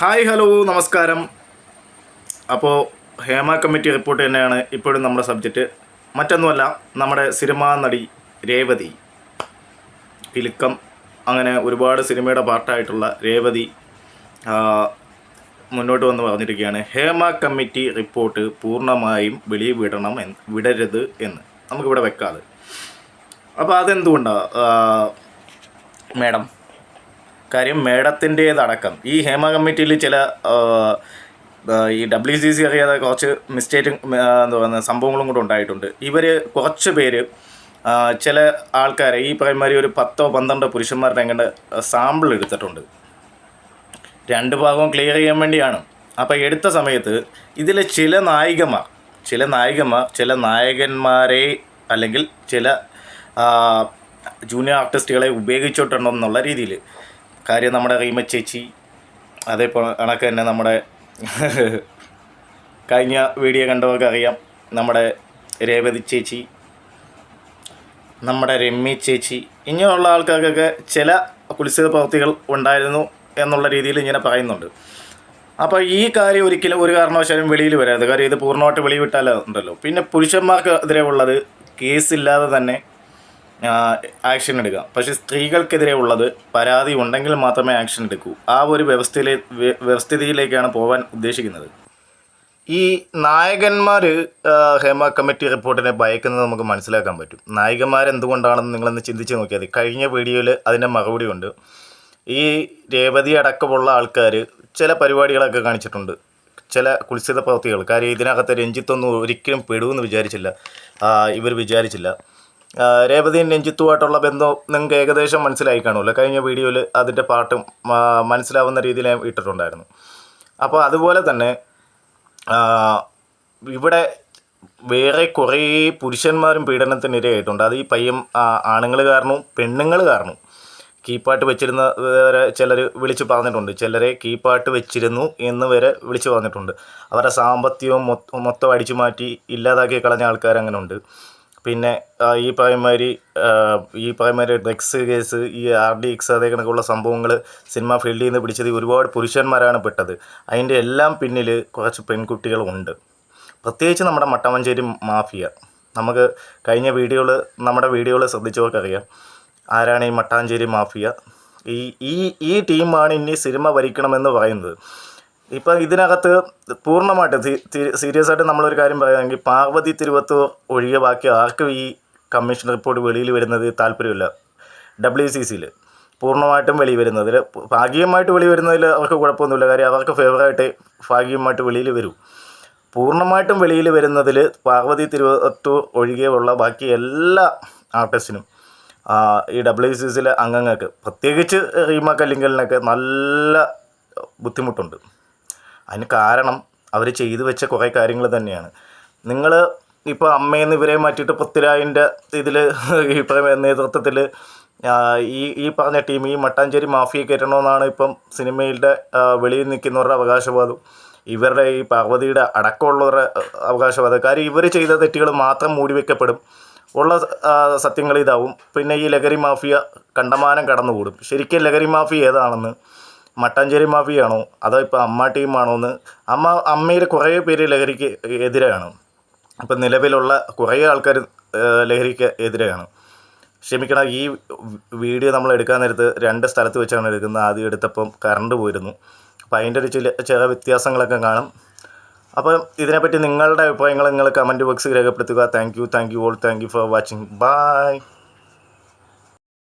Hi hello നമസ്കാരം. അപ്പോൾ Hema committee report തന്നെയാണ് ഇപ്പോഴും നമ്മുടെ സബ്ജക്റ്റ്. മറ്റൊന്നുമല്ല നമ്മുടെ സിനിമാ നടി രേവതി കിലുക്കം അങ്ങനെ ഒരുപാട് സിനിമയുടെ പാർട്ടായിട്ടുള്ള രേവതി മുന്നോട്ട് വന്ന് പറഞ്ഞിരിക്കുകയാണ്. ഹേമ കമ്മിറ്റി റിപ്പോർട്ട് പൂർണമായും വെളിയിൽ വിടണം എന്ന് വിടരുത് എന്ന്. നമുക്കിവിടെ വെക്കാതെ അപ്പോൾ അതെന്തുകൊണ്ടാണ് മേഡം? കാര്യം മേഡത്തിന്റേതടക്കം. ഈ ഹേമ കമ്മിറ്റിയിൽ ചില ഈ ഡബ്ല്യു സി സി അറിയാതെ കുറച്ച് മിസ്റ്റേക്കും എന്താ പറയുക സംഭവങ്ങളും കൂടെ ഉണ്ടായിട്ടുണ്ട്. ഇവർ കുറച്ച് പേര് ചില ആൾക്കാരെ ഈ പ്രൈമറി ഒരു പത്തോ പന്ത്രണ്ടോ പുരുഷന്മാരുടെ എങ്ങനെ സാമ്പിൾ എടുത്തിട്ടുണ്ട്. രണ്ട് ഭാഗവും ക്ലിയർ ചെയ്യാൻ വേണ്ടിയാണ്. അപ്പോൾ എടുത്ത സമയത്ത് ഇതിലെ ചില നായികമാർ ചില നായികമാർ ചില നായകന്മാരെ അല്ലെങ്കിൽ ചില ജൂനിയർ ആർട്ടിസ്റ്റുകളെ ഉപയോഗിച്ചിട്ടുണ്ടെന്നുള്ള രീതിയിൽ കാര്യം നമ്മുടെ റീമ ചേച്ചി അതേപോലെ കണക്ക് തന്നെ നമ്മുടെ കഴിഞ്ഞ വീഡിയോ കണ്ടവർക്ക് അറിയാം നമ്മുടെ രേവതി ചേച്ചി നമ്മുടെ രമ്യ ചേച്ചി ഇങ്ങനെയുള്ള ആൾക്കാർക്കൊക്കെ ചില കുലിസിത പ്രവൃത്തികൾ ഉണ്ടായിരുന്നു എന്നുള്ള രീതിയിൽ ഇങ്ങനെ പറയുന്നുണ്ട്. അപ്പോൾ ഈ കാര്യം ഒരിക്കലും ഒരു കാരണവശാലും വെളിയിൽ വരരുത് കാര്യം ഇത് പൂർണമായിട്ട് വെളിവിട്ടാലുണ്ടല്ലോ പിന്നെ പുരുഷന്മാർക്ക് എതിരെ ഉള്ളത് കേസില്ലാതെ തന്നെ ആക്ഷൻ എടുക്കാം. പക്ഷേ സ്ത്രീകൾക്കെതിരെ ഉള്ളത് പരാതി ഉണ്ടെങ്കിൽ മാത്രമേ ആക്ഷൻ എടുക്കൂ. ആ ഒരു വ്യവസ്ഥയിലെ വ്യ- വ്യവസ്ഥിതിയിലേക്കാണ് പോകാൻ ഉദ്ദേശിക്കുന്നത്. ഈ നായകന്മാർ ഹേമ കമ്മിറ്റി റിപ്പോർട്ടിനെ ഭയക്കുന്നത് നമുക്ക് മനസ്സിലാക്കാൻ പറ്റും. നായികന്മാർ എന്തുകൊണ്ടാണെന്ന് നിങ്ങളൊന്ന് ചിന്തിച്ച് നോക്കിയാൽ മതി. കഴിഞ്ഞ വീഡിയോയിൽ അതിന്റെ മറുപടി ഉണ്ട്. ഈ രേവതി അടക്കമുള്ള ആൾക്കാർ ചില പരിപാടികളൊക്കെ കാണിച്ചിട്ടുണ്ട്. ചില കുത്സിത പ്രവൃത്തികൾ കാര്യം ഇതിനകത്ത് രഞ്ജിത്തൊന്നും ഒരിക്കലും പെടുമെന്ന് വിചാരിച്ചില്ല. ഇവർ വിചാരിച്ചില്ല. രേവതിയും രഞ്ജിത്തുമായിട്ടുള്ള ബന്ധം നിങ്ങൾക്ക് ഏകദേശം മനസ്സിലായി കാണുമല്ലോ. കഴിഞ്ഞ വീഡിയോയിൽ അതിന്റെ പാട്ടും മനസ്സിലാവുന്ന രീതിയിൽ ഞാൻ ഇട്ടിട്ടുണ്ടായിരുന്നു. അപ്പോൾ അതുപോലെ തന്നെ ഇവിടെ വേറെ കുറേ പുരുഷന്മാരും പീഡനത്തിനിരയായിട്ടുണ്ട് അത് ഈ പയ്യൻ ആണുങ്ങൾ കാരണവും പെണ്ണുങ്ങൾ കാരണവും. കീപ്പാട്ട് വെച്ചിരുന്ന വരെ ചിലർ വിളിച്ച് പറഞ്ഞിട്ടുണ്ട്. ചിലരെ കീപ്പാട്ട് വെച്ചിരുന്നു എന്ന് വരെ വിളിച്ച് പറഞ്ഞിട്ടുണ്ട്. അവരുടെ സാമ്പത്തികവും മൊത്തം അടിച്ചു മാറ്റി ഇല്ലാതാക്കി കളഞ്ഞ ആൾക്കാർ അങ്ങനെ ഉണ്ട്. പിന്നെ ഈ പ്രൈമറി ഈ പ്രൈമറി ഡ്രഗ്സ് കേസ് ഈ ആർ ഡി എക്സ് അതേ കണക്കുള്ള സംഭവങ്ങൾ സിനിമ ഫീൽഡിൽ നിന്ന് പിടിച്ചത് ഒരുപാട് പുരുഷന്മാരാണ് പെട്ടത്. അതിന്റെ എല്ലാം പിന്നിൽ കുറച്ച് പെൺകുട്ടികളുണ്ട്. പ്രത്യേകിച്ച് നമ്മുടെ മട്ടമഞ്ചേരി മാഫിയ. നമുക്ക് കഴിഞ്ഞ വീഡിയോകൾ നമ്മുടെ വീഡിയോകൾ ശ്രദ്ധിച്ചവർക്കറിയാം. ആരാണ് ഈ മട്ടാഞ്ചേരി മാഫിയ? ഈ ഈ ഈ ടീമാണ് ഇനി സിനിമ ഭരിക്കണമെന്ന് പറയുന്നത്. ഇപ്പം ഇതിനകത്ത് പൂർണമായിട്ട് സീരിയസ് ആയിട്ട് നമ്മളൊരു കാര്യം പറയുകയാണെങ്കിൽ പാർവതി തിരുവത്തൂർ ഒഴികെ ബാക്കി ആർക്കും ഈ കമ്മീഷൻ റിപ്പോർട്ട് വെളിയിൽ വരുന്നത് താല്പര്യമില്ല. ഡബ്ല്യു സി സിയിൽ പൂർണമായിട്ടും വെളി വരുന്നതിൽ ഭാഗികമായിട്ട് വെളി വരുന്നതിൽ അവർക്ക് കുഴപ്പമൊന്നുമില്ല. കാര്യം അവർക്ക് ഫേവറായിട്ട് ഭാഗികമായിട്ട് വെളിയിൽ വരും. പൂർണമായിട്ടും വെളിയിൽ വരുന്നതിൽ പാർവതി തിരുവത്തൂർ ഒഴികെയുള്ള ബാക്കി എല്ലാ ആർട്ടിസ്റ്റിനും ഈ ഡബ്ല്യു സി സിയിലെ അംഗങ്ങൾക്ക് പ്രത്യേകിച്ച് റീമ കല്ലിങ്കലിനൊക്കെ നല്ല ബുദ്ധിമുട്ടുണ്ട്. അതിന് കാരണം അവർ ചെയ്തു വെച്ച കുറേ കാര്യങ്ങൾ തന്നെയാണ്. നിങ്ങൾ ഇപ്പോൾ അമ്മയെന്ന് ഇവരെ മാറ്റിയിട്ട് പൃഥ്വിരാജിന്റെ ഇതിൽ പറയുന്ന നേതൃത്വത്തിൽ ഈ ഈ പറഞ്ഞ ടീം ഈ മട്ടാഞ്ചേരി മാഫിയെ കയറ്റണമെന്നാണ് ഇപ്പം സിനിമയുടെ ആ, വെളിയിൽ നിൽക്കുന്നവരുടെ അവകാശവാദം. ഇവരുടെ ഈ പാർവതിയുടെ അടക്കമുള്ളവരുടെ അവകാശവാദം. കാര്യം ഇവർ ചെയ്ത തെറ്റുകൾ മാത്രം മൂടിവെക്കപ്പെടും ഉള്ള സത്യങ്ങൾ ഇതാവും. പിന്നെ ഈ ലഹരി മാഫിയ കണ്ടമാനം കടന്നുകൂടും. ശരിക്കും ലഹരി മാഫിയ ഏതാണെന്ന് മട്ടാഞ്ചേരി മാഫിയാണോ? അതോ ഇപ്പോൾ അമ്മ ടീമാണോ എന്ന്? അമ്മ അമ്മയിൽ കുറേ പേര് ലഹരിക്ക് എതിരാണ് ഇപ്പം നിലവിലുള്ള കുറേ ആൾക്കാർ ലഹരിക്ക് എതിരെയാണ്. ക്ഷമിക്കണം ഈ വീഡിയോ നമ്മൾ എടുക്കാൻ നേരത്ത് രണ്ട് സ്ഥലത്ത് വെച്ചാണ് എടുക്കുന്നത്. ആദ്യം എടുത്തപ്പം കറണ്ട് പോയിരുന്നു. അപ്പോൾ അതിന്റെ ഒരു ചില ചില വ്യത്യാസങ്ങളൊക്കെ കാണും. അപ്പം ഇതിനെപ്പറ്റി നിങ്ങളുടെ അഭിപ്രായങ്ങൾ നിങ്ങൾ കമന്റ് ബോക്സിൽ രേഖപ്പെടുത്തുക. Thank you thank you all thank you for watching. Bye.